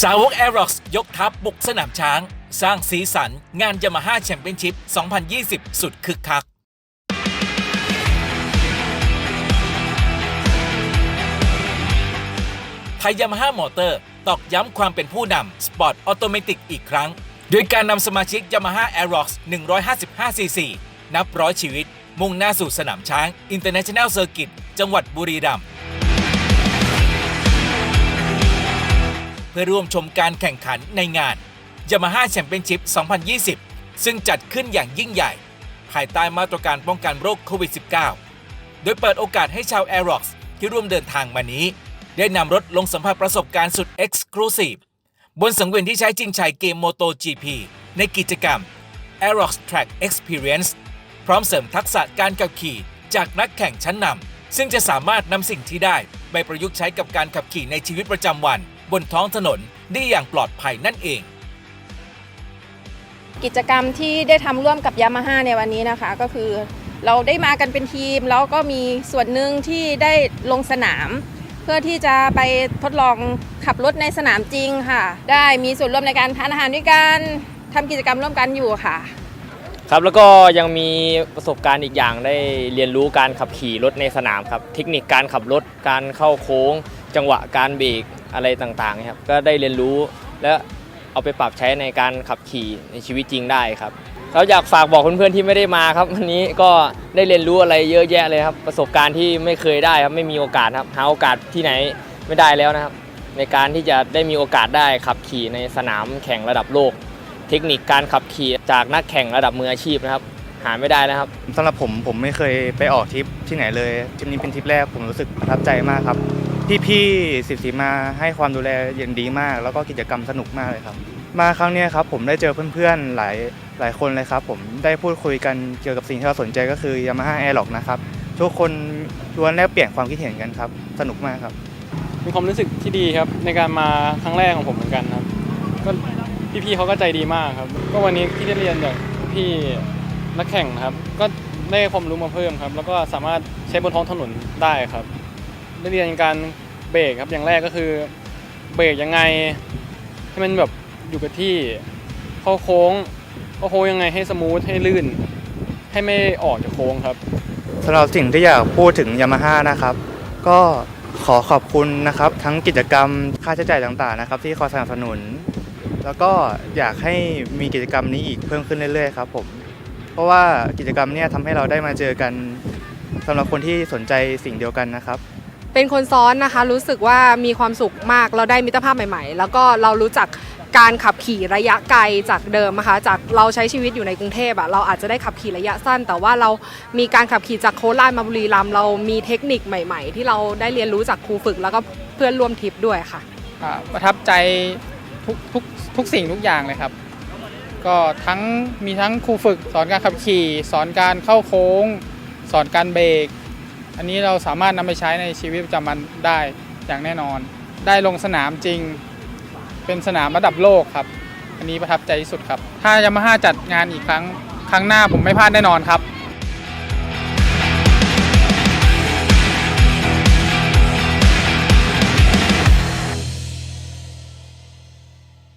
สาวก a อ r o x ยกทัพบุกสนามช้าง สร้างสีสันงานยามาฮ่าแชมเปี้ยนชิพ 2020 สุดคึกคัก ไทยยามาฮ่ามอเตอร์ ตอกย้ำความเป็นผู้นำสปอร์ตออโตเมติกอีกครั้ง โดยการนำสมาชิกยามาฮ่า a อ r o x 155 ซีซี นับร้อยชีวิต มุ่งหน้าสู่สนามช้าง International Circuit จังหวัดบุรีรัมย์ เพื่อร่วมชมการแข่งขันในงาน Yamaha Championship 2020 ซึ่งจัดขึ้นอย่างยิ่งใหญ่ ภายใต้มาตรการป้องกันโรคโควิด -19 โดยเปิดโอกาสให้ชาว a อ r o x ที่ร่วมเดินทางมานี้ ได้นำรถลงสัมผัสประสบการณ์สุด Exclusive บนสังเวียนที่ใช้จริงชัยเกม MotoGP ในกิจกรรม a r o x Track Experience พร้อมเสริมทักษะการขับขี่จากนักแข่งชั้นนำซึ่งจะสามารถนำสิ่งที่ได้ไปประยุกต์ใช้กับการขับขี่ในชีวิตประจำวัน บนท้องถนนได้อย่างปลอดภัยนั่นเอง กิจกรรมที่ได้ทำร่วมกับยามาฮ่าในวันนี้นะคะ ก็คือเราได้มากันเป็นทีม แล้วก็มีส่วนหนึ่งที่ได้ลงสนาม เพื่อที่จะไปทดลองขับรถในสนามจริงค่ะ ได้มีส่วนร่วมในการทานอาหารด้วยกันทำกิจกรรมร่วมกันอยู่ค่ะครับแล้วก็ยังมีประสบการณ์อีกอย่างได้เรียนรู้การขับขี่รถในสนามครับ เทคนิคการขับรถการเข้าโค้ง จังหวะการเบรก อะไรต่างๆครับก็ได้เรียนรู้และเอาไปปรับใช้ในการขับขี่ในชีวิตจริงได้ครับเราอยากฝากบอกเพื่อนๆที่ไม่ได้มาครับวันนี้ก็ได้เรียนรู้อะไรเยอะแยะเลยครับ ประสบการณ์ที่ไม่เคยได้ครับไม่มีโอกาสครับหาโอกาสที่ไหนไม่ได้แล้วนะครับ ในการที่จะได้มีโอกาสได้ขับขี่ในสนามแข่งระดับโลก เทคนิคการขับขี่จากนักแข่งระดับมืออาชีพนะครับ หาไม่ได้นะครับสำหรับผมผมไม่เคยไปออกทริปที่ไหนเลยทริปนี้เป็นทริปแรกผมรู้สึกประทับใจมากครับ พี่ๆสิบสีมาให้ความดูแลอย่างดีมาก แล้วก็กิจกรรมสนุกมากเลยครับ มาครั้งนี้ครับผมได้เจอเพื่อนๆหลายหลายคนเลยครับ ผมได้พูดคุยกันเกี่ยวกับสิ่งที่เราสนใจก็คือ Yamaha Airlock นะครับทุกคนล้วนแลกเปลี่ยนความคิดเห็นกันครับ สนุกมากครับ มีความรู้สึกที่ดีครับ ในการมาครั้งแรกของผมเหมือนกันครับ ก็พี่ๆเขาก็ใจดีมากครับ ก็วันนี้ที่ได้เรียนจากพี่นักแข่งนะครับ ก็ได้ความรู้มาเพิ่มครับ แล้วก็สามารถใช้บนท้องถนนได้ครับ ได้เรียนการเบรกครับอย่างแรกก็คือเบรกยังไงให้มันแบบอยู่กับที่เข้าโค้งเข้าโค้งยังไงให้สมูทให้ลื่น ให้ไม่ออกจากโค้งครับสำหรับสิ่งที่อยากพูดถึงยามาฮ่านะครับ ก็ขอขอบคุณนะครับ ทั้งกิจกรรมค่าใช้จ่ายต่างๆนะครับ ที่คอยสนับสนุน แล้วก็อยากให้มีกิจกรรมนี้อีกเพิ่มขึ้นเรื่อยๆครับผมเพราะว่ากิจกรรมเนี่ยทำให้เราได้มาเจอกันสำหรับคนที่สนใจสิ่งเดียวกันนะครับ เป็นคนซ้อนนะคะ รู้สึกว่ามีความสุขมากเราได้มิตรภาพใหม่ๆ แล้วก็เรารู้จักการขับขี่ระยะไกลจากเดิมนะคะจากเราใช้ชีวิตอยู่ในกรุงเทพอะเราอาจจะได้ขับขี่ระยะสั้น แต่ว่าเรามีการขับขี่จากโคราชมาบุรีรัมย์เรามีเทคนิคใหม่ ๆ ที่เราได้เรียนรู้จากครูฝึก แล้วก็เพื่อนร่วมทริปด้วยค่ะอ่าประทับใจทุกทุกทุกสิ่งทุกอย่างเลยครับ ก็ทั้งมีทั้งครูฝึก สอนการขับขี่ สอนการเข้าโค้ง สอนการเบรก อันนี้เราสามารถนำไปใช้ในชีวิตประจำวันได้อย่างแน่นอน ได้ลงสนามจริง เป็นสนามระดับโลกครับ อันนี้ประทับใจที่สุดครับ ถ้ายามาฮ่าจัดงานอีกครั้ง ครั้งหน้าผมไม่พลาดแน่นอนครับ